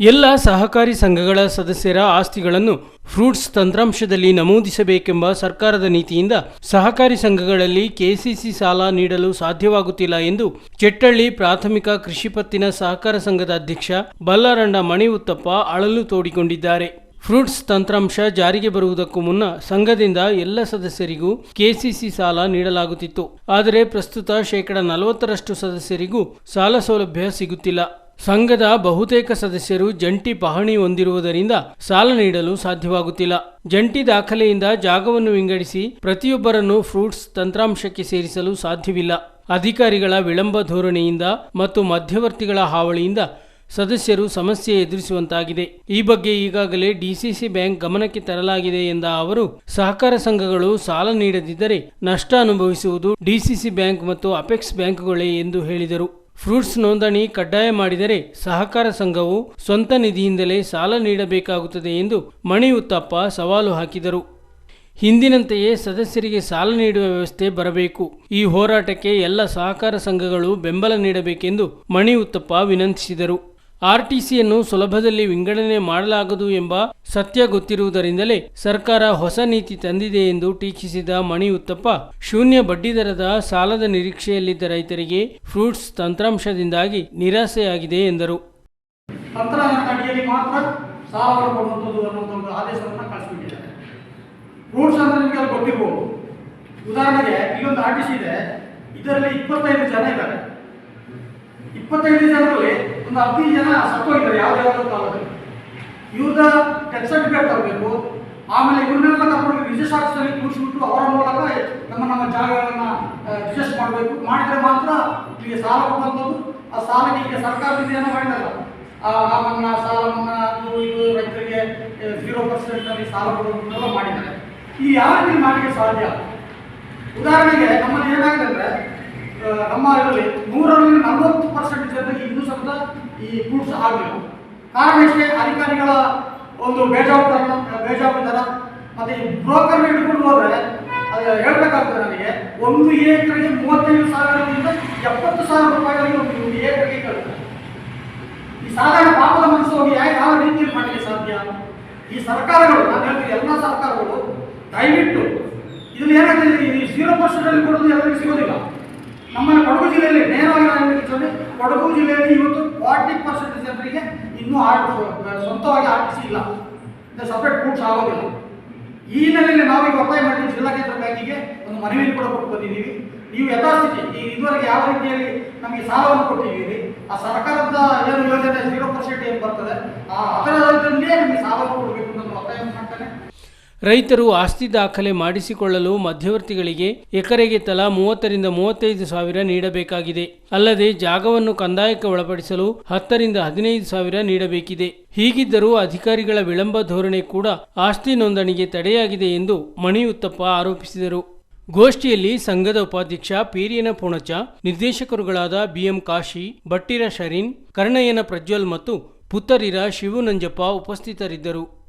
ಎಲ್ಲ ಸಹಕಾರಿ ಸಂಘಗಳ ಸದಸ್ಯರ ಆಸ್ತಿಗಳನ್ನು ಫ್ರೂಟ್ಸ್ ತಂತ್ರಾಂಶದಲ್ಲಿ ನಮೂದಿಸಬೇಕೆಂಬ ಸರ್ಕಾರದ ನೀತಿಯಿಂದ ಸಹಕಾರಿ ಸಂಘಗಳಲ್ಲಿ ಕೆಸಿಸಿ ಸಾಲ ನೀಡಲು ಸಾಧ್ಯವಾಗುತ್ತಿಲ್ಲ ಎಂದು ಚೆಟ್ಟಳ್ಳಿ ಪ್ರಾಥಮಿಕ ಕೃಷಿ ಪತ್ತಿನ ಸಹಕಾರ ಸಂಘದ ಅಧ್ಯಕ್ಷ ಬಲ್ಲಾರಂಡ ಮಣಿ ಉತ್ತಪ್ಪ ಅಳಲು ತೋಡಿಕೊಂಡಿದ್ದಾರೆ. ಫ್ರೂಟ್ಸ್ ತಂತ್ರಾಂಶ ಜಾರಿಗೆ ಬರುವುದಕ್ಕೂ ಮುನ್ನ ಸಂಘದಿಂದ ಎಲ್ಲ ಸದಸ್ಯರಿಗೂ ಕೆಸಿಸಿ ಸಾಲ ನೀಡಲಾಗುತ್ತಿತ್ತು. ಆದರೆ ಪ್ರಸ್ತುತ ಶೇಕಡ ನಲವತ್ತರಷ್ಟು ಸದಸ್ಯರಿಗೂ ಸಾಲ ಸೌಲಭ್ಯ ಸಿಗುತ್ತಿಲ್ಲ. ಸಂಘದ ಬಹುತೇಕ ಸದಸ್ಯರು ಜಂಟಿ ಪಹಣಿ ಹೊಂದಿರುವುದರಿಂದ ಸಾಲ ನೀಡಲು ಸಾಧ್ಯವಾಗುತ್ತಿಲ್ಲ. ಜಂಟಿ ದಾಖಲೆಯಿಂದ ಜಾಗವನ್ನು ವಿಂಗಡಿಸಿ ಪ್ರತಿಯೊಬ್ಬರನ್ನು ಫ್ರೂಟ್ಸ್ ತಂತ್ರಾಂಶಕ್ಕೆ ಸೇರಿಸಲು ಸಾಧ್ಯವಿಲ್ಲ. ಅಧಿಕಾರಿಗಳ ವಿಳಂಬ ಧೋರಣೆಯಿಂದ ಮತ್ತು ಮಧ್ಯವರ್ತಿಗಳ ಹಾವಳಿಯಿಂದ ಸದಸ್ಯರು ಸಮಸ್ಯೆ ಎದುರಿಸುವಂತಾಗಿದೆ. ಈ ಬಗ್ಗೆ ಈಗಾಗಲೇ ಡಿಸಿಸಿ ಬ್ಯಾಂಕ್ ಗಮನಕ್ಕೆ ತರಲಾಗಿದೆ ಎಂದ ಅವರು, ಸಹಕಾರ ಸಂಘಗಳು ಸಾಲ ನೀಡದಿದ್ದರೆ ನಷ್ಟ ಅನುಭವಿಸುವುದು ಡಿಸಿಸಿ ಬ್ಯಾಂಕ್ ಮತ್ತು ಅಪೆಕ್ಸ್ ಬ್ಯಾಂಕ್ಗಳೇ ಎಂದು ಹೇಳಿದರು. ಫ್ರೂಟ್ಸ್ ನೋಂದಣಿ ಕಡ್ಡಾಯ ಮಾಡಿದರೆ ಸಹಕಾರ ಸಂಘವು ಸ್ವಂತ ನಿಧಿಯಿಂದಲೇ ಸಾಲ ನೀಡಬೇಕಾಗುತ್ತದೆ ಎಂದು ಮಣಿ ಉತ್ತಪ್ಪ ಸವಾಲು ಹಾಕಿದರು. ಹಿಂದಿನಂತೆಯೇ ಸದಸ್ಯರಿಗೆ ಸಾಲ ನೀಡುವ ವ್ಯವಸ್ಥೆ ಬರಬೇಕು. ಈ ಹೋರಾಟಕ್ಕೆ ಎಲ್ಲ ಸಹಕಾರ ಸಂಘಗಳು ಬೆಂಬಲ ನೀಡಬೇಕೆಂದು ಮಣಿ ಉತ್ತಪ್ಪ ವಿನಂತಿಸಿದರು. ಆರ್ಟಿಸಿಯನ್ನು ಸುಲಭದಲ್ಲಿ ವಿಂಗಡಣೆ ಮಾಡಲಾಗದು ಎಂಬ ಸತ್ಯ ಗೊತ್ತಿರುವುದರಿಂದಲೇ ಸರ್ಕಾರ ಹೊಸ ನೀತಿ ತಂದಿದೆ ಎಂದು ಟೀಕಿಸಿದ ಮಣಿ ಉತ್ತಪ್ಪ ಶೂನ್ಯ ಬಡ್ಡಿದರದ ಸಾಲದ ನಿರೀಕ್ಷೆಯಲ್ಲಿದ್ದ ರೈತರಿಗೆ ಫ್ರೂಟ್ಸ್ ತಂತ್ರಾಂಶದಿಂದಾಗಿ ನಿರಾಸೆಯಾಗಿದೆ ಎಂದರು. ಉದಾಹರಣೆಗೆ ಇದೆ. ಇದರಲ್ಲಿ ಇಪ್ಪತ್ತೈದು ಜನ ಇದ್ದಾರೆ. ಇಪ್ಪತ್ತೈದು ಜನರಲ್ಲಿ ಒಂದು ಹದಿನೈದು ಜನ ಸತ್ತೋಗಿದ್ದಾರೆ ಯಾವ ಯಾವ್ದಾದ್ರು ತಾಲೂಕಲ್ಲಿ ಇವ್ರದ ಡೆತ್ ಸರ್ಟಿಫಿಕೇಟ್ ತರಬೇಕು. ಆಮೇಲೆ ಇವ್ರನ್ನೆಲ್ಲ ಕರ್ಕೊಂಡು ರಿಜಿಸ್ಟರ್ ಆಫೀಸಲ್ಲಿ ಕೂರಿಸ್ಬಿಟ್ಟು ಅವರ ಮೂಲಕ ನಮ್ಮ ನಮ್ಮ ಜಾಗಗಳನ್ನ ರಿಜಿಸ್ಟ್ ಮಾಡಬೇಕು. ಮಾಡಿದ್ರೆ ಮಾತ್ರ ಇಲ್ಲಿಗೆ ಸಾಲ ಕೊಡುವಂಥದ್ದು. ಆ ಸಾಲಕ್ಕೆ ಈಗ ಸರ್ಕಾರದಿಂದ ಏನೋ ಮಾಡಿದಲ್ಲ ಆ ಮನ್ನ ಸಾಲ ಮನ್ನಾ ಅದು ಇದು ರೈತರಿಗೆ ಜೀರೋ ಪರ್ಸೆಂಟ್ ಅಲ್ಲಿ ಸಾಲ ಕೊಡುವಂಥದ್ದೆಲ್ಲ ಮಾಡಿದ್ದಾರೆ. ಈ ಯಾವ ರೀತಿ ಮಾಡಲಿಕ್ಕೆ ಸಾಧ್ಯ? ಉದಾಹರಣೆಗೆ ನಮ್ಮಲ್ಲಿ ಏನಾಗಿದೆ ಅಂದರೆ ನಮ್ಮ ಇದರಲ್ಲಿ ನೂರರಲ್ಲಿ ನಲವತ್ತು ಪರ್ಸೆಂಟ್ ಈ ಗೂಡ್ಸ್ ಆಗಲಿಲ್ಲ ಕಾರಣ ಇಷ್ಟೇ ಅಧಿಕಾರಿಗಳ ಒಂದು ಬೇಜವಾಬ್ದಾರ ಬೇಜವಾಬ್ದಾರ ಮತ್ತೆ ಈ ಬ್ರೋಕರ್ ಹಿಡ್ಕೊಂಡು ಹೋದ್ರೆ ಅದು ಹೇಳ್ಬೇಕಾಗ್ತದೆ ನನಗೆ ಒಂದು ಏಕರಿಗೆ ಮೂವತ್ತೈದು ಸಾವಿರದಿಂದ ಎಪ್ಪತ್ತು ಸಾವಿರ ರೂಪಾಯಿಗಳಿಗೆ ಒಂದು ಒಂದು ಏಕರಿಗೆ ಕೇಳ್ತಾರೆ. ಈ ಸಾಧಾರಣ ಪಾಪದ ಮನಸ್ಸು ಹೋಗಿ ಯಾವ ರೀತಿಯಲ್ಲಿ ಮಾಡಲಿಕ್ಕೆ ಸಾಧ್ಯ? ಈ ಸರ್ಕಾರಗಳು, ನಾನು ಹೇಳ್ತೀನಿ ಎಲ್ಲ ಸರ್ಕಾರಗಳು ದಯವಿಟ್ಟು ಇದನ್ನು ಏನಾಗ್ತದೆ, ಈ ಜೀರೋ ಪರ್ಸೆಂಟ್ ಅಲ್ಲಿ ಕೊಡೋದು ಎಲ್ಲರಿಗೂ ಸಿಗೋದಿಲ್ಲ. ನಮ್ಮ ಕೊಡಗು ಜಿಲ್ಲೆಯಲ್ಲಿ ನೇರವಾಗಿ ನಾನು ಕೊಡಗು ಜಿಲ್ಲೆಯಲ್ಲಿ ಇವತ್ತು ಫಾರ್ಟಿ ಪರ್ಸೆಂಟ್ ಜನರಿಗೆ ಇನ್ನೂ ಆರ್ ಸ್ವಂತವಾಗಿ ಆರ್ಟಿಸಿ ಇಲ್ಲ. ಸಪ್ರೇಟ್ ಪ್ರೂಫ್ಸ್ ಆಗೋದಿಲ್ಲ. ಈ ಹಿನ್ನೆಲೆಯಲ್ಲಿ ನಾವೀಗ ಒತ್ತಾಯ ಮಾಡಿ ಜಿಲ್ಲಾ ಕೇಂದ್ರ ಬ್ಯಾಂಕಿಗೆ ಒಂದು ಮನವಿಯನ್ನು ಕೂಡ ಕೊಟ್ಟು ಬಂದಿದ್ದೀವಿ. ನೀವು ಯಥಾಸ್ಥಿತಿ, ಈ ಇದುವರೆಗೆ ಯಾವ ರೀತಿಯಲ್ಲಿ ನಮಗೆ ಸಾಲವನ್ನು ಕೊಟ್ಟಿದ್ದೀರಿ, ಆ ಸರ್ಕಾರದ ಏನು ಯೋಜನೆ ಜೀರೋ ಪರ್ಸೆಂಟ್ ಏನು ಬರ್ತದೆ, ಆ ಅದರಲ್ಲಿಯೇ ನಮಗೆ ಸಾಲವನ್ನು ಕೊಡಬೇಕು ಅನ್ನೋ ಮಾಡ್ತಾನೆ ರೈತರು ಆಸ್ತಿ ದಾಖಲೆ ಮಾಡಿಸಿಕೊಳ್ಳಲು ಮಧ್ಯವರ್ತಿಗಳಿಗೆ ಎಕರೆಗೆ ತಲಾ ಮೂವತ್ತರಿಂದ ಮೂವತ್ತೈದು ಸಾವಿರ ನೀಡಬೇಕಾಗಿದೆ. ಅಲ್ಲದೆ ಜಾಗವನ್ನು ಕಂದಾಯಕ್ಕೆ ಒಳಪಡಿಸಲು ಹತ್ತರಿಂದ ಹದಿನೈದು ಸಾವಿರ ನೀಡಬೇಕಿದೆ. ಹೀಗಿದ್ದರೂ ಅಧಿಕಾರಿಗಳ ವಿಳಂಬ ಧೋರಣೆ ಕೂಡ ಆಸ್ತಿ ನೋಂದಣಿಗೆ ತಡೆಯಾಗಿದೆ ಎಂದು ಮಣಿಯುತ್ತಪ್ಪ ಆರೋಪಿಸಿದರು. ಗೋಷ್ಠಿಯಲ್ಲಿ ಸಂಘದ ಉಪಾಧ್ಯಕ್ಷ ಪೀರಿಯನ ಪೂಣಚ, ನಿರ್ದೇಶಕರುಗಳಾದ ಬಿಎಂ ಕಾಶಿ ಬಟ್ಟಿರ ಶರೀನ್, ಕರ್ಣಯ್ಯನ ಪ್ರಜ್ವಲ್ ಮತ್ತು ಪುತ್ತರಿರ ಶಿವು ನಂಜಪ್ಪ ಉಪಸ್ಥಿತರಿದ್ದರು.